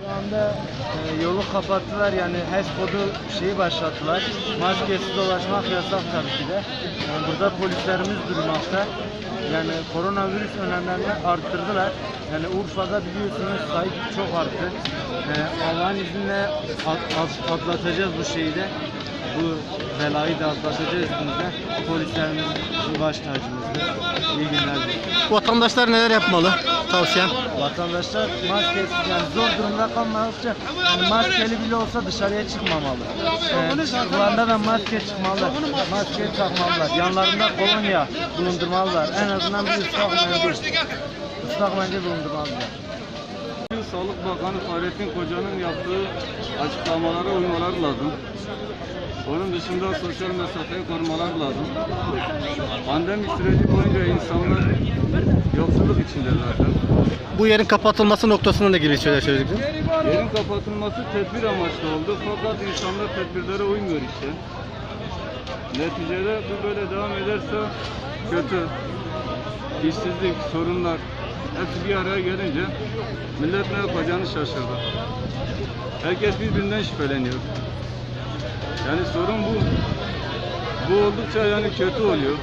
Şu anda e, yolu kapattılar yani HES kodu şeyi başlattılar. Maskesiz dolaşmak yasak tabii ki de. Yani burada polislerimiz durmakta. Yani koronavirüs önlemlerini arttırdılar. Yani Urfa'da biliyorsunuz sayı çok arttı. E, Allah'ın izniyle at- at- atlatacağız bu şeyi de. Bu belayı da atlatacağız üstümüzde. Polislerimiz baş tacımızdır. İyi günler diliyorum. Vatandaşlar neler yapmalı? Tavsiyen. Vatandaşlar maskesiz yani zor durumda kalmadıkça yani maskeli bile olsa dışarıya çıkmamalı. Ee, da maske çıkmalı. Maske takmalılar. Yanlarında kolonya bulundurmalılar. En azından bir ıslak mendil. Islak mendil bulundurmalılar. Sağlık Bakanı Fahrettin Koca'nın yaptığı açıklamalara uymaları lazım. Onun dışında sosyal mesafeyi korumalar lazım. Pandemi süreci boyunca insanlar yoksulluk içinde zaten. Bu yerin kapatılması noktasında ne gibi şeyler söyleyeceksiniz? Yerin kapatılması tedbir amaçlı oldu fakat insanlar tedbirlere uymuyor işte. Neticede bu böyle devam ederse kötü. İşsizlik, sorunlar hepsi bir araya gelince millet ne yapacağını şaşırdı. Herkes birbirinden şüpheleniyor. Yani sorun bu. Bu oldukça yani kötü oluyor.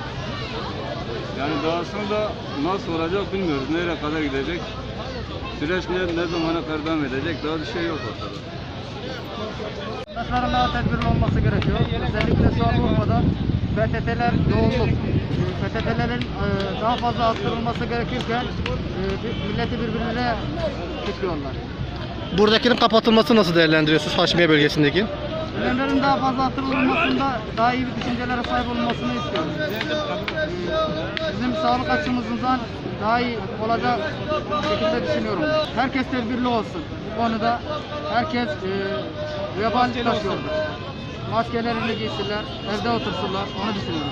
Yani dahasında nasıl olacak bilmiyoruz. Nereye kadar gidecek? Süreç ne, ne zamana kadar devam edecek? Daha bir şey yok ortada. Vatandaşların daha tedbirli olması gerekiyor. Özellikle şu an Urfa'da PTT'ler yoğunluk. PTT'lerin e, daha fazla arttırılması gerekirken e, milleti birbirine tutuyorlar. Buradakinin kapatılması nasıl değerlendiriyorsunuz Haşmiye bölgesindeki? Ölenlerin daha fazla hatırlanmasında daha iyi bir düşüncelere sahip olmasını istiyoruz. Bizim sağlık açımızdan daha iyi olacak şekilde düşünüyorum. Herkes tedbirli olsun. Bu konuda herkes e, vebal taşıyordur. Maskelerini giysinler, evde otursunlar, onu düşünüyorum.